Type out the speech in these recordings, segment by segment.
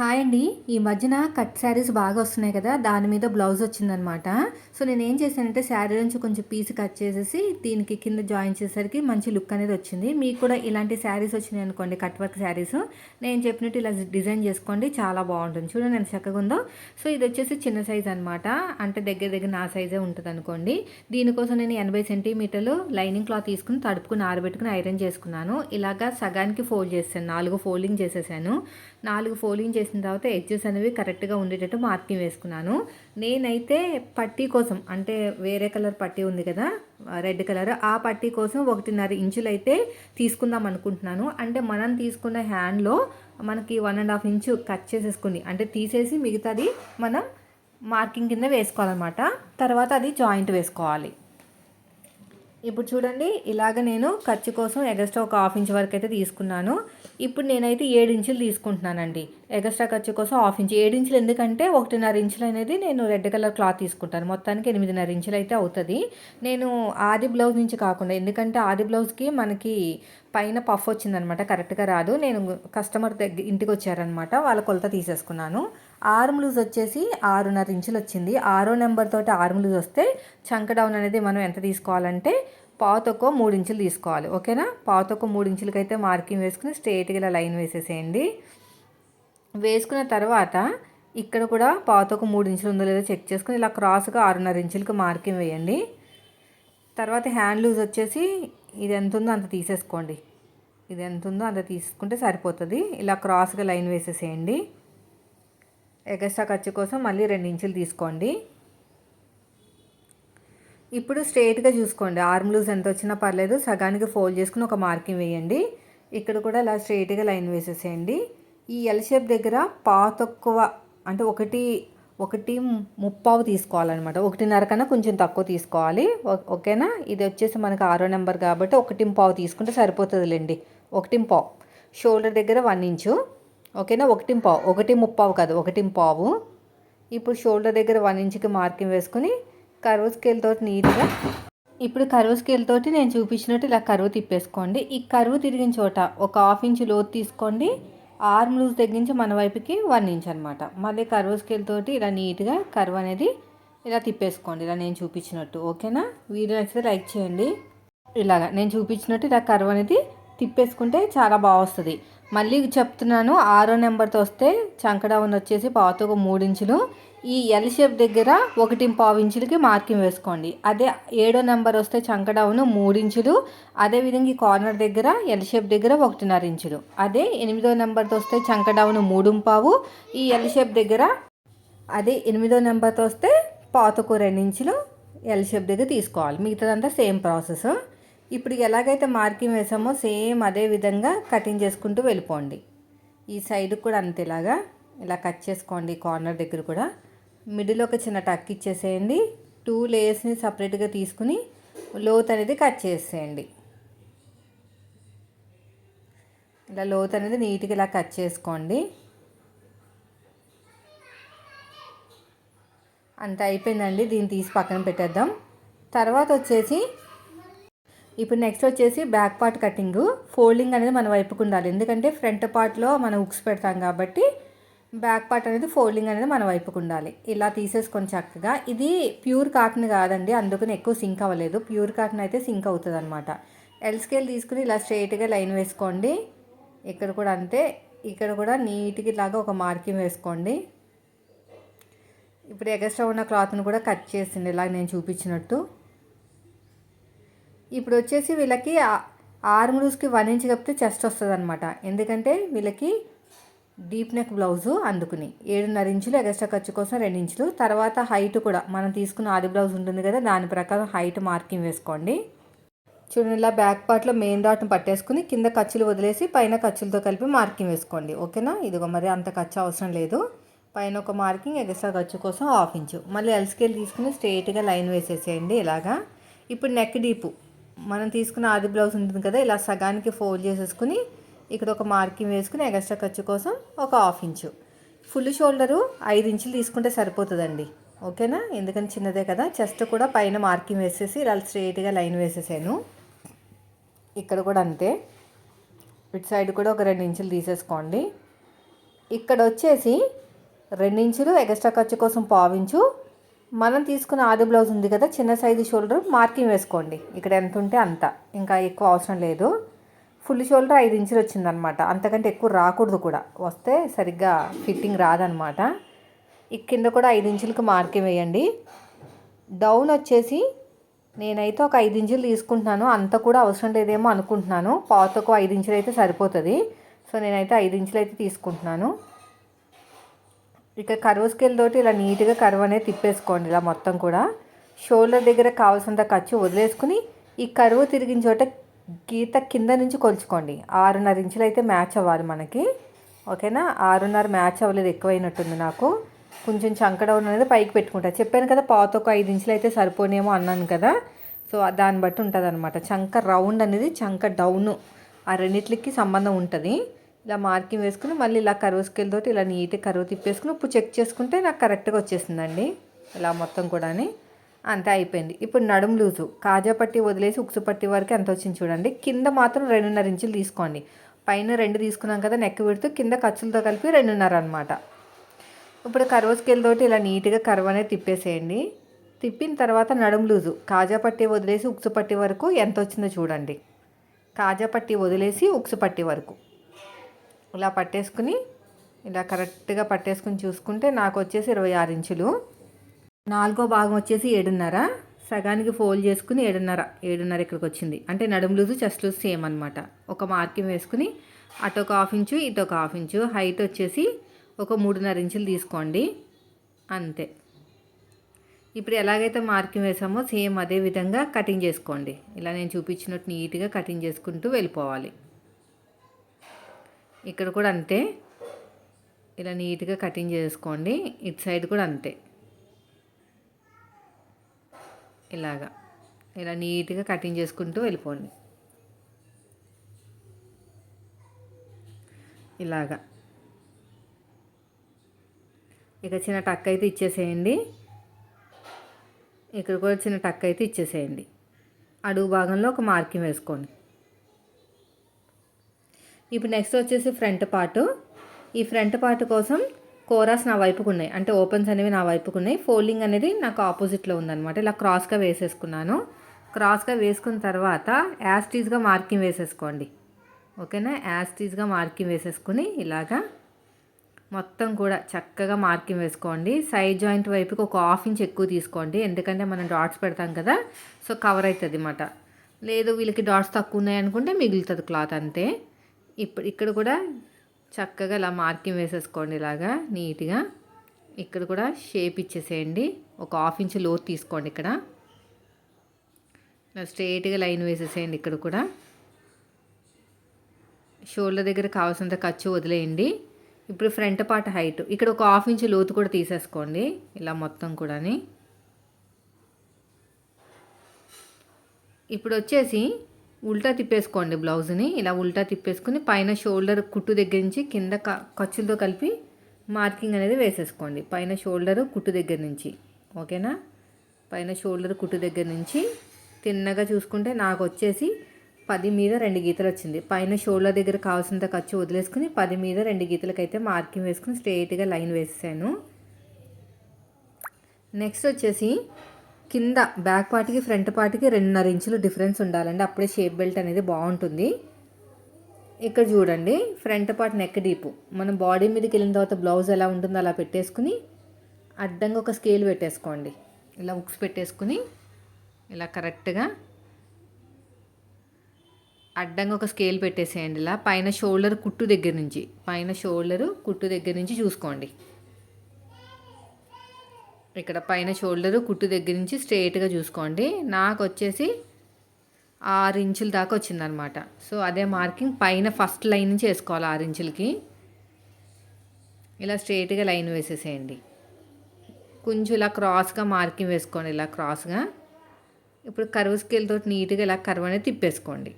Hi అండి. ఈ మధ్యన కట్ శారీస్ బాగా వస్తున్నాయి కదా దాని మీద బ్లౌజ్ వచ్చిందనమాట. సో నేను ఏం చేశానంటే శారీ నుంచి కొంచెం పీస్ కట్ చేసేసి దీనికి కింద జాయిన్ చేసేసరికి మంచి లుక్ అనేది వచ్చింది. మీకు కూడా ఇలాంటి శారీస్ వచ్చినాయి అనుకోండి కట్ వర్క్ శారీస్. నేను చెప్పినట్టు ఇలా డిజైన్ చేసుకోండి చాలా బాగుంటుంది. చూడండి ఎంత చక్కగా ఉందో. సో ఇది వచ్చేసి చిన్న సైజ్ అనమాట. అంటే దగ్గర దగ్గర నా సైజే ఉంటుంది అనుకోండి. దీనికోసం నేను ఎనభై సెంటీమీటర్లు లైనింగ్ క్లాత్ తీసుకుని తడుపుకుని ఆరబెట్టుకుని ఐరన్ చేసుకున్నాను. ఇలాగా సగానికి ఫోల్డ్ చేశాను. నాలుగు ఫోల్డింగ్ చేసేసాను. నాలుగు ఫోల్డింగ్ వేసిన తర్వాత ఎడ్జెస్ అనేవి కరెక్ట్గా ఉండేటట్టు మార్కింగ్ వేసుకున్నాను. నేనైతే పట్టీ కోసం అంటే వేరే కలర్ పట్టీ ఉంది కదా రెడ్ కలర్ ఆ పట్టీ కోసం ఒకటిన్నర ఇంచులు అయితే తీసుకుందాం అనుకుంటున్నాను. అంటే మనం తీసుకున్న హ్యాండ్లో మనకి one and half inch cut చేసేసుకుని అంటే తీసేసి మిగతాది మనం మార్కింగ్ కింద వేసుకోవాలన్నమాట. తర్వాత అది జాయింట్ వేసుకోవాలి. ఇప్పుడు చూడండి ఇలాగ నేను ఖర్చు కోసం ఎగస్ట్రా ఒక హాఫ్ ఇంచ్ వరకు అయితే తీసుకున్నాను. ఇప్పుడు నేనైతే ఏడు ఇంచులు తీసుకుంటున్నానండి. ఎగస్ట్రా ఖర్చు కోసం హాఫ్ ఇంచ్. ఏడు ఇంచులు ఎందుకంటే ఒకటిన్నర ఇంచులు అనేది నేను రెడ్ కలర్ క్లాత్ తీసుకుంటాను. మొత్తానికి ఎనిమిదిన్నర ఇంచులు అయితే అవుతుంది. నేను ఆది బ్లౌజ్ నుంచి కాకుండా ఎందుకంటే ఆది బ్లౌజ్కి మనకి పైన పఫ్ వచ్చిందనమాట. కరెక్ట్గా రాదు. నేను కస్టమర్ దగ్గర ఇంటికి వచ్చారనమాట వాళ్ళ కొలత తీసేసుకున్నాను. ఆర్మ్ లూజ్ వచ్చేసి ఆరున్నర ఇంచులు వచ్చింది. ఆరో నెంబర్ తోటి ఆర్మ్ లూజ్ వస్తే చంక డౌన్ అనేది మనం ఎంత తీసుకోవాలంటే పావుతొక్క మూడు ఇంచులు తీసుకోవాలి. ఓకేనా? పావుతొక్క మూడు ఇంచులకైతే మార్కింగ్ వేసుకుని స్ట్రేట్గా ఇలా లైన్ వేసేసేయండి. వేసుకున్న తర్వాత ఇక్కడ కూడా పావుతొక్క మూడు ఇంచులు ఉందో లేదో చెక్ చేసుకుని ఇలా క్రాస్గా ఆరున్నర ఇంచులకు మార్కింగ్ వేయండి. తర్వాత హ్యాండ్ లూజ్ వచ్చేసి ఇది ఎంత ఉందో అంత తీసేసుకోండి. ఇది ఎంత ఉందో అంత తీసుకుంటే సరిపోతుంది. ఇలా క్రాస్గా లైన్ వేసేసేయండి. ఎగస్ట్రా ఖర్చు కోసం మళ్ళీ రెండు ఇంచులు తీసుకోండి. ఇప్పుడు స్ట్రైట్గా చూసుకోండి. ఆర్మ్ లూజ్ ఎంత వచ్చినా పర్లేదు. సగానికి ఫోల్డ్ చేసుకుని ఒక మార్కింగ్ వేయండి. ఇక్కడ కూడా ఇలా స్ట్రైట్గా లైన్ వేసేసేయండి. ఈ ఎల్ షేప్ దగ్గర పాతక్కువ అంటే ఒకటి ఒకటి ముప్పావు తీసుకోవాలన్నమాట. ఒకటిన్నర కన్నా కొంచెం తక్కువ తీసుకోవాలి. ఓకేనా? ఇది వచ్చేసి మనకు ఆరో నెంబర్ కాబట్టి ఒకటి పావు తీసుకుంటే సరిపోతుందిలేండి. ఒకటి పావు షోల్డర్ దగ్గర వన్ ఇంచు. ఓకేనా? ఒకటి పావు ఒకటి ముప్పావు కాదు. ఒకటి పావు ఇప్పుడు షోల్డర్ దగ్గర వన్ ఇంచుకి మార్కింగ్ వేసుకుని కర్వ్ స్కేల్ తోటి నీట్గా ఇప్పుడు కరువు స్కేల్ తోటి నేను చూపించినట్టు ఇలా కరువు తిప్పేసుకోండి. ఈ కరువు తిరిగిన చోట ఒక హాఫ్ ఇంచ్ లోతు తీసుకోండి. ఆర్మ్ లూజ్ తగ్గించి మన వైపుకి వన్ ఇంచ్ అనమాట మళ్ళీ కర్వ్ స్కేల్ తోటి ఇలా నీట్గా కర్వ్ అనేది ఇలా తిప్పేసుకోండి. ఇలా నేను చూపించినట్టు. ఓకేనా? వీడియో నచ్చితే లైక్ చేయండి. ఇలాగా నేను చూపించినట్టు ఇలా కర్వ్ అనేది తిప్పేసుకుంటే చాలా బాగా వస్తుంది. మళ్ళీ చెప్తున్నాను ఆరో నెంబర్తో వస్తే చంకడౌన్ వచ్చేసి పావుతో మూడు ఇంచులు. ఈ ఎల్ షేప్ దగ్గర ఒకటి పావు ఇంచులకి మార్కింగ్ వేసుకోండి. అదే ఏడో నెంబర్ వస్తే చంకడౌన్ మూడు ఇంచులు అదేవిధంగా ఈ కార్నర్ దగ్గర ఎల్ షేప్ దగ్గర ఒకటిన్నర ఇంచులు. అదే ఎనిమిదో నెంబర్తో వస్తే చంకడౌన్ మూడు పావు ఈ ఎల్ షేప్ దగ్గర అదే ఎనిమిదో నెంబర్తో వస్తే పాతకు రెండు ఇంచులు ఎల్ షేప్ దగ్గర తీసుకోవాలి. మిగతాదంతా సేమ్ ప్రాసెస్ ఇప్పుడు ఎలాగైతే మార్కింగ్ వేసామో సేమ్ అదే విధంగా కటింగ్ చేసుకుంటూ వెళ్ళిపోండి. ఈ సైడ్ కూడా అంతేలాగా ఇలా కట్ చేసుకోండి కార్నర్ దగ్గర కూడా. మిడిల్ ఒక చిన్న టక్ ఇచ్చేసేయండి. టూ లేయర్స్ని సపరేట్గా తీసుకుని లోత్ అనేది కట్ చేసేయండి. ఇలా లోత్ అనేది నీట్గా ఇలా కట్ చేసుకోండి. అంత అయిపోయిందండి. దీన్ని తీసి పక్కన పెట్టేద్దాం. తర్వాత వచ్చేసి ఇప్పుడు నెక్స్ట్ వచ్చేసి బ్యాక్ పార్ట్ కటింగ్ ఫోల్డింగ్ అనేది మన వైపుకు ఉండాలి. ఎందుకంటే ఫ్రంట్ పార్ట్లో మనం ఉక్స్ పెడతాం కాబట్టి బ్యాక్ పార్ట్ అనేది ఫోల్డింగ్ అనేది మన వైపుకు ఉండాలి. ఇలా తీసేసుకొని చక్కగా ఇది ప్యూర్ కాటన్ కాదండి. అందుకని ఎక్కువ సింక్ అవ్వలేదు. ప్యూర్ కాటన్ అయితే సింక్ అవుతుంది అనమాట ఎల్ స్కేల్ తీసుకుని ఇలా స్ట్రైట్గా లైన్ వేసుకోండి. ఇక్కడ కూడా అంతే. ఇక్కడ కూడా నీట్గా ఇలాగా ఒక మార్కింగ్ వేసుకోండి. ఇప్పుడు ఎగస్ట్రా ఉన్న క్లాత్ని కూడా కట్ చేసింది. ఇలా నేను చూపించినట్టు. ఇప్పుడు వచ్చేసి వీళ్ళకి ఆర్మ్ లూజ్కి వన్ ఇంచ్ కప్పితే చెస్ట్ వస్తుంది అనమాట ఎందుకంటే వీళ్ళకి డీప్ నెక్ బ్లౌజు అందుకుని. ఏడున్నర ఇంచులు ఎక్స్ట్రా ఖర్చు కోసం రెండు ఇంచులు. తర్వాత హైట్ కూడా మనం తీసుకున్న ఆది బ్లౌజ్ ఉంటుంది కదా దాని ప్రకారం హైట్ మార్కింగ్ వేసుకోండి. చూడండి ఇలా బ్యాక్ పార్ట్లో మెయిన్ డాట్ను పట్టేసుకుని కింద ఖర్చులు వదిలేసి పైన ఖర్చులతో కలిపి మార్కింగ్ వేసుకోండి. ఓకేనా? ఇదిగో మరి అంత ఖర్చు అవసరం లేదు. పైన ఒక మార్కింగ్ ఎక్స్ట్రా ఖర్చు కోసం హాఫ్ ఇంచు. మళ్ళీ ఎల్స్కేల్ తీసుకుని స్ట్రెయిట్గా లైన్ వేసేసేయండి ఇలాగా. ఇప్పుడు నెక్ డీపు మనం తీసుకున్న ఆది బ్లౌజ్ ఉంటుంది కదా ఇలా సగానికి ఫోల్డ్ చేసేసుకుని ఇక్కడ ఒక మార్కింగ్ వేసుకుని ఎగస్ట్రా ఖర్చు కోసం ఒక హాఫ్ ఇంచు. ఫుల్ షోల్డరు ఐదు ఇంచులు తీసుకుంటే సరిపోతుందండి. ఓకేనా? ఎందుకంటే చిన్నదే కదా. చెస్ట్ కూడా పైన మార్కింగ్ వేసేసి ఇలా స్ట్రైట్గా లైన్ వేసేసాను. ఇక్కడ కూడా అంతే. ఇటు సైడ్ కూడా ఒక రెండు ఇంచులు తీసేసుకోండి. ఇక్కడ వచ్చేసి రెండించులు ఎక్స్ట్రా ఖర్చు కోసం పావించు మనం తీసుకున్న ఆది బ్లౌజ్ ఉంది కదా చిన్న సైజు షోల్డర్ మార్కింగ్ వేసుకోండి. ఇక్కడ ఎంత ఉంటే అంత. ఇంకా ఎక్కువ అవసరం లేదు. ఫుల్ షోల్డర్ ఐదు ఇంచులు వచ్చిందనమాట. అంతకంటే ఎక్కువ రాకూడదు కూడా. వస్తే సరిగ్గా ఫిట్టింగ్ రాదనమాట. ఈ కింద కూడా ఐదు ఇంచులకు మార్కింగ్ వేయండి. డౌన్ వచ్చేసి నేనైతే ఒక ఐదు ఇంచులు తీసుకుంటున్నాను. అంత కూడా అవసరం లేదేమో అనుకుంటున్నాను. పాతకు ఐదు ఇంచులు అయితే సరిపోతుంది. సో నేనైతే ఐదు ఇంచులు అయితే తీసుకుంటున్నాను. ఇక కరువు స్కేల్ తోటి ఇలా నీట్గా కరువు అనేది తిప్పేసుకోండి ఇలా మొత్తం కూడా. షోల్డర్ దగ్గర కావాల్సినంత ఖర్చు వదిలేసుకుని ఈ కరువు తిరిగిన చోట గీత కింద నుంచి కొలుచుకోండి. ఆరున్నర ఇంచులు అయితే మ్యాచ్ అవ్వాలి మనకి. ఓకేనా? ఆరున్నర మ్యాచ్ అవ్వలేదు ఎక్కువైనట్టుంది నాకు. కొంచెం చంక డౌన్ అనేది పైకి పెట్టుకుంటా. చెప్పాను కదా పాత ఒక ఐదు ఇంచులు అయితే సరిపోనేమో అన్నాను కదా. సో దాన్ని బట్టి ఉంటుంది అనమాట చంక రౌండ్ అనేది చంక డౌన్. ఆ రెండిట్లకి సంబంధం ఉంటుంది. ఇలా మార్కింగ్ వేసుకుని మళ్ళీ ఇలా కరువు స్కేల్ తోటి ఇలా నీట్గా కరువు తిప్పేసుకుని ఇప్పుడు చెక్ చేసుకుంటే నాకు కరెక్ట్గా వచ్చేసిందండి ఇలా మొత్తం కూడాని. అంతే అయిపోయింది. ఇప్పుడు నడుము లూజు. కాజా పట్టి వదిలేసి ఉక్సు పట్టి వరకు ఎంత వచ్చింది చూడండి. కింద మాత్రం రెండున్నర ఇంచులు తీసుకోండి. పైన రెండు తీసుకున్నాం కదా నెక్ పెడుతూ కింద ఖర్చులతో కలిపి రెండున్నర అనమాట ఇప్పుడు కర్వ స్కేల్ తోటి ఇలా నీట్గా కరువు అనేది తిప్పేసేయండి. తిప్పిన తర్వాత నడుము లూజు. కాజా పట్టి వదిలేసి ఉక్సు పట్టి వరకు ఎంత వచ్చిందో చూడండి. కాజా పట్టి వదిలేసి ఉక్సు పట్టి వరకు. ఇలా పట్టేసుకుని ఇలా కరెక్ట్గా పట్టేసుకుని చూసుకుంటే నాకు వచ్చేసి ఇరవై ఆరు ఇంచులు. నాలుగో భాగం వచ్చేసి ఏడున్నర. సగానికి ఫోల్డ్ చేసుకుని ఏడున్నర ఏడున్నర ఇక్కడికి వచ్చింది. అంటే నడుము లూజు చెస్ట్ లూజ్ సేమ్ అనమాట ఒక మార్కింగ్ వేసుకుని అటు ఒక హాఫ్ ఇంచు ఇటు ఒక హాఫ్ ఇంచు. హైట్ వచ్చేసి ఒక మూడున్నర ఇంచులు తీసుకోండి. అంతే. ఇప్పుడు ఎలాగైతే మార్కింగ్ వేసామో సేమ్ అదే విధంగా కటింగ్ చేసుకోండి. ఇలా నేను చూపించినట్టు నీట్గా కటింగ్ చేసుకుంటూ వెళ్ళిపోవాలి. ఇక్కడ కూడా అంతే. ఇలా నీట్గా కటింగ్ చేసుకోండి. ఇటు సైడ్ కూడా అంతే. ఇలాగా. ఇలా నీట్గా కటింగ్ చేసుకుంటూ వెళ్ళిపోండి. ఇలాగా. ఇక చిన్న టక్ అయితే ఇచ్చేసేయండి. ఇక్కడ కూడా చిన్న టక్ అయితే ఇచ్చేసేయండి. అడుగు భాగంలో ఒక మార్కింగ్ వేసుకోండి. ఇప్పుడు నెక్స్ట్ వచ్చేసి ఫ్రంట్ పార్ట్. ఈ ఫ్రంట్ పార్ట్ కోసం కోరాస్ నా వైపుకు ఉన్నాయి అంటే ఓపెన్స్ అనేవి నా వైపుకు ఉన్నాయి ఫోల్డింగ్ అనేది నాకు ఆపోజిట్లో ఉందన్నమాట. ఇలా క్రాస్గా వేసేసుకున్నాను. క్రాస్గా వేసుకున్న తర్వాత యాస్టీజ్గా మార్కింగ్ వేసేసుకోండి. ఓకేనా? యాస్టీజ్గా మార్కింగ్ వేసేసుకుని ఇలాగా మొత్తం కూడా చక్కగా మార్కింగ్ వేసుకోండి. సైడ్ జాయింట్ వైపుకి ఒక హాఫ్ ఇంచ్ ఎక్కువ తీసుకోండి. ఎందుకంటే మనం డాట్స్ పెడతాం కదా సో కవర్ అవుతుంది అన్నమాట. లేదు వీళ్ళకి డాట్స్ తక్కువ ఉన్నాయి అనుకుంటే మిగులుతుంది క్లాత్ అంతే. ఇప్పుడు ఇక్కడ కూడా చక్కగా ఇలా మార్కింగ్ వేసేసుకోండి ఇలాగా నీట్గా. ఇక్కడ కూడా షేప్ ఇచ్చేసేయండి. ఒక హాఫ్ ఇంచ్ లోతు తీసుకోండి ఇక్కడ. ఇలా స్ట్రైట్గా లైన్ వేసేసేయండి ఇక్కడ కూడా. షోల్డర్ దగ్గర కావాల్సినంత ఖర్చు వదిలేయండి. ఇప్పుడు ఫ్రంట్ పార్ట్ హైట్. ఇక్కడ ఒక హాఫ్ ఇంచ్ లోతు కూడా తీసేసుకోండి. ఇలా మొత్తం కూడాని. ఇప్పుడు వచ్చేసి ఉల్టా తిప్పేసుకోండి బ్లౌజ్ని. ఇలా ఉల్టా తిప్పేసుకుని పైన షోల్డర్ కుట్టు దగ్గర నుంచి కింద ఖర్చులతో కలిపి మార్కింగ్ అనేది వేసేసుకోండి. పైన షోల్డర్ కుట్టు దగ్గర నుంచి. ఓకేనా? పైన షోల్డర్ కుట్టు దగ్గర నుంచి తిన్నగా చూసుకుంటే నాకు వచ్చేసి పది మీద రెండు గీతలు వచ్చింది. పైన షోల్డర్ దగ్గర కావాల్సినంత ఖర్చు వదిలేసుకుని పది మీద రెండు గీతలకైతే మార్కింగ్ వేసుకుని స్ట్రెయిట్గా లైన్ వేసేసాను. నెక్స్ట్ వచ్చేసి కింద బ్యాక్ పార్ట్కి ఫ్రంట్ పార్ట్కి రెండున్నర ఇంచులు డిఫరెన్స్ ఉండాలండి. అప్పుడే షేప్ బెల్ట్ అనేది బాగుంటుంది. ఇక్కడ చూడండి ఫ్రంట్ పార్ట్ నెక్ డీపు. మనం బాడీ మీదకి వెళ్ళిన తర్వాత బ్లౌజ్ ఎలా ఉంటుందో అలా పెట్టేసుకుని అడ్డంగా ఒక స్కేల్ పెట్టేసుకోండి. ఇలా ఉక్స్ పెట్టేసుకుని ఇలా కరెక్ట్గా అడ్డంగా ఒక స్కేల్ పెట్టేసేయండి. ఇలా పైన షోల్డర్ కుట్టు దగ్గర నుంచి పైన షోల్డరు కుట్టు దగ్గర నుంచి చూసుకోండి. ఇక్కడ పైన షోల్డరు కుట్టు దగ్గర నుంచి స్ట్రైట్గా చూసుకోండి. నాకు వచ్చేసి ఆరు ఇంచుల దాకా వచ్చిందనమాట. సో అదే మార్కింగ్ పైన ఫస్ట్ లైన్ నుంచి వేసుకోవాలి ఆరు ఇంచులకి. ఇలా స్ట్రైట్గా లైన్ వేసేసేయండి. కొంచెం ఇలా క్రాస్గా మార్కింగ్ వేసుకోండి ఇలా క్రాస్గా. ఇప్పుడు కరువు స్కేల్తో నీట్గా ఇలా కరువు అనేది తిప్పేసుకోండి.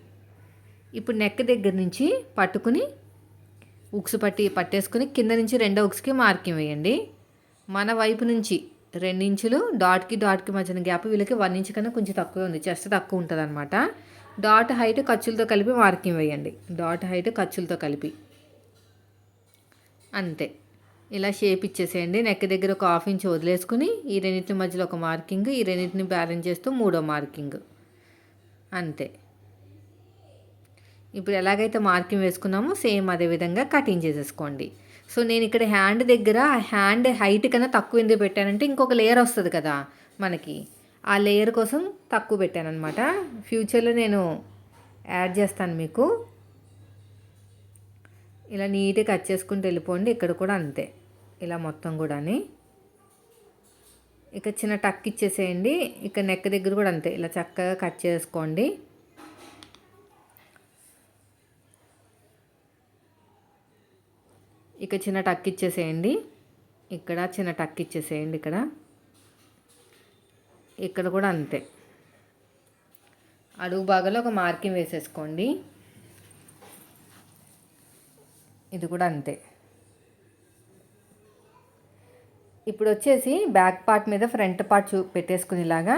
ఇప్పుడు నెక్ దగ్గర నుంచి పట్టుకుని ఉక్స్ పట్టి పట్టేసుకుని కింద నుంచి రెండో ఉక్స్కి మార్కింగ్ వేయండి. మన వైపు నుంచి రెండించులు డాట్కి డాట్కి మధ్యన గ్యాప్ వీళ్ళకి వన్ ఇంచ్ కన్నా కొంచెం తక్కువ ఉంది. చెస్ట్ తక్కువ ఉంటుంది అనమాట డాట్ హైట్ ఖర్చులతో కలిపి మార్కింగ్ వేయండి. డాట్ హైట్ ఖర్చులతో కలిపి. అంతే. ఇలా షేప్ ఇచ్చేసేయండి. నెక్ దగ్గర ఒక హాఫ్ ఇంచ్ వదిలేసుకుని ఈ రెండింటి మధ్యలో ఒక మార్కింగ్ ఈ రెండింటిని బ్యాలెన్స్ చేస్తూ మూడో మార్కింగ్. అంతే. ఇప్పుడు ఎలాగైతే మార్కింగ్ వేసుకున్నామో సేమ్ అదే విధంగా కటింగ్ చేసేసుకోండి. సో నేను ఇక్కడ హ్యాండ్ దగ్గర హ్యాండ్ హైట్ కన్నా తక్కువ ఎందుకు పెట్టానంటే ఇంకొక లేయర్ వస్తుంది కదా మనకి. ఆ లేయర్ కోసం తక్కువ పెట్టాను అనమాట ఫ్యూచర్లో నేను యాడ్ చేస్తాను మీకు. ఇలా నీట్గా కట్ చేసుకుంటూ వెళ్ళిపోండి ఇక్కడ కూడా అంతే. ఇలా మొత్తం కూడాని. ఇక చిన్న టక్ ఇచ్చేసేయండి. ఇక నెక్ దగ్గర కూడా అంతే. ఇలా చక్కగా కట్ చేసుకోండి. ఇక చిన్న టక్ ఇచ్చేసేయండి. ఇక్కడ చిన్న టక్ ఇచ్చేసేయండి ఇక్కడ. ఇక్కడ కూడా అంతే. అడుగు భాగంలో ఒక మార్కింగ్ వేసేసుకోండి. ఇది కూడా అంతే. ఇప్పుడు వచ్చేసి బ్యాక్ పార్ట్ మీద ఫ్రంట్ పార్ట్ చూ పెట్టేసుకునేలాగా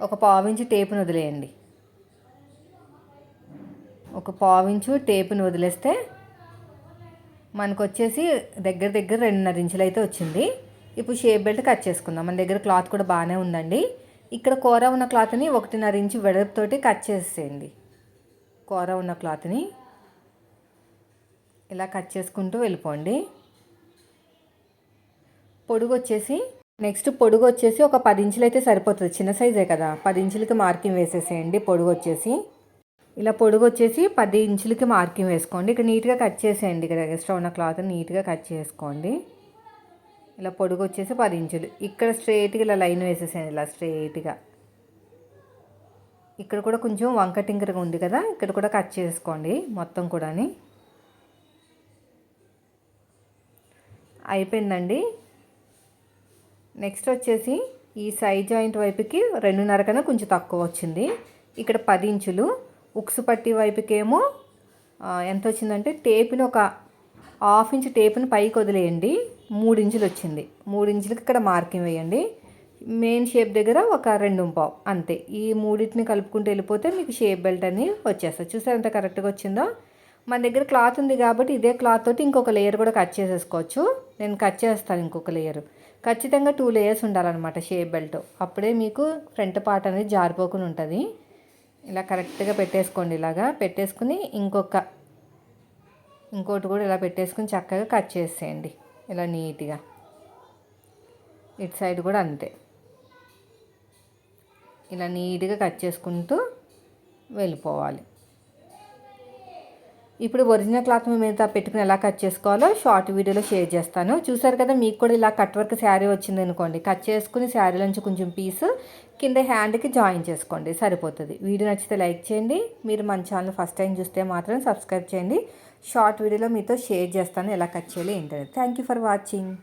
ఒక పావించు టేపును వదిలేయండి. ఒక పావించు టేపును వదిలేస్తే మనకు వచ్చేసి దగ్గర దగ్గర రెండున్నర ఇంచులు అయితే వచ్చింది. ఇప్పుడు షేప్ బెల్ట్ కట్ చేసుకుందాం. మన దగ్గర క్లాత్ కూడా బాగానే ఉందండి. ఇక్కడ కూర ఉన్న క్లాత్ని ఒకటిన్నర ఇంచు వెడల్పుతోటి కట్ చేసేయండి. కూర ఉన్న క్లాత్ని ఇలా కట్ చేసుకుంటూ వెళ్ళిపోండి. పొడుగు వచ్చేసి నెక్స్ట్ పొడుగు వచ్చేసి ఒక పది ఇంచులు అయితే సరిపోతుంది. చిన్న సైజే కదా. పది ఇంచులకి మార్కింగ్ వేసేసేయండి పొడుగు వచ్చేసి ఇలా పొడుగు వచ్చేసి పది ఇంచులకి మార్కింగ్ వేసుకోండి. ఇక్కడ నీట్గా కట్ చేసేయండి. ఇక్కడ ఎక్స్ట్రా ఉన్న క్లాత్ నీట్గా కట్ చేసుకోండి. ఇలా పొడుగు వచ్చేసి పది ఇంచులు. ఇక్కడ స్ట్రైట్గా ఇలా లైన్ వేసేసేయండి. ఇలా స్ట్రైట్గా. ఇక్కడ కూడా కొంచెం వంక టింకరగా ఉంది కదా ఇక్కడ కూడా కట్ చేసుకోండి మొత్తం కూడాని. అయిపోయిందండి. నెక్స్ట్ వచ్చేసి ఈ సైడ్ జాయింట్ వైపుకి రెండున్నర కన్నా కొంచెం తక్కువ వచ్చింది. ఇక్కడ పది ఇంచులు. ఉక్స్ పట్టి వైపుకేమో ఎంత వచ్చిందంటే టేపుని ఒక హాఫ్ ఇంచ్ టేపుని పైకి వదిలేయండి. మూడు ఇంచులు వచ్చింది మూడు ఇంచులకి ఇక్కడ మార్కింగ్ వేయండి. మెయిన్ షేప్ దగ్గర ఒక రెండు పావు అంతే. ఈ మూడింటిని కలుపుకుంటూ వెళ్ళిపోతే మీకు షేప్ బెల్ట్ అని వచ్చేస్తుంది. చూసారు ఎంత కరెక్ట్గా వచ్చిందో? మన దగ్గర క్లాత్ ఉంది కాబట్టి ఇదే క్లాత్ తోటి ఇంకొక లేయర్ కూడా కట్ చేసేసుకోవచ్చు. నేను కట్ చేస్తాను ఇంకొక లేయర్. ఖచ్చితంగా టూ లేయర్స్ ఉండాలన్నమాట షేప్ బెల్ట్. అప్పుడే మీకు ఫ్రంట్ పార్ట్ అనేది జారిపోకుండా ఉంటుంది. ఇలా కరెక్ట్గా పెట్టేసుకోండి ఇలాగా. పెట్టేసుకుని ఇంకొక ఇంకోటి కూడా ఇలా పెట్టేసుకుని చక్కగా కట్ చేసేయండి ఇలా నీట్గా. ఇటు సైడ్ కూడా అంతే. ఇలా నీట్గా కట్ చేసుకుంటూ వెళ్ళిపోవాలి. ఇప్పుడు ఒరిజినల్ క్లాత్ మీద పెట్టుకుని ఎలా కట్ చేసుకోవాలో షార్ట్ వీడియోలో షేర్ చేస్తాను. చూసారు కదా మీకు కూడా ఇలా కట్ వర్క్ శారీ వచ్చింది అనుకోండి. కట్ చేసుకుని శారీలోంచి కొంచెం పీస్ కింద హ్యాండ్కి జాయిన్ చేసుకోండి. సరిపోతుంది. వీడియో నచ్చితే లైక్ చేయండి. మీరు మన ఛానల్ ఫస్ట్ టైం చూస్తే మాత్రం సబ్స్క్రైబ్ చేయండి. షార్ట్ వీడియోలో మీతో షేర్ చేస్తాను ఎలా కట్ చేయాలి ఏంటనేది. Thank you for watching